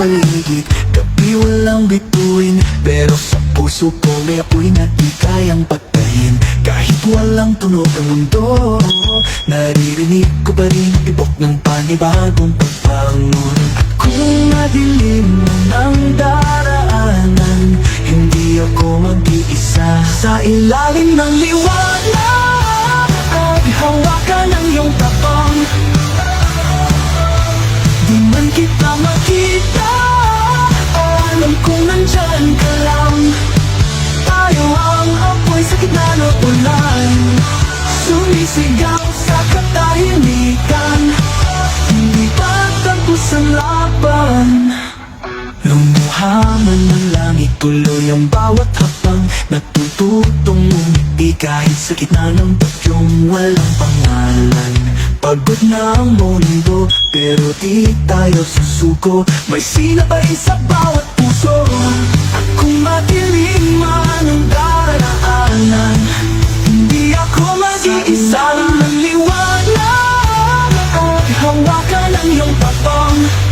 paligid. Gabi walang bituin Pero sa puso ko may apoy na di kayang patayin. Kahit walang tunog ang mundo Naririnig ko pa rin tibok ng panibagong pagbangon. At kung madilim man ang daraanan Hindi ako mag-iisa. Sa ilalim ng liwanag At hawakan ang iyong tapang. Di man kita makita sa gitna ng ulan. Sumisigaw sa katahimikan. Hindi pa tapos ang laban. Lumuha man ng langit Tuloy ang bawat hakbang Natututong umiti Kahit sa gitna ng bagyong walang pangalan. Pagod na ang mundo Pero di tayo susuko. May sinapay sa bawat puso. Kung daraanan ng iyong patong.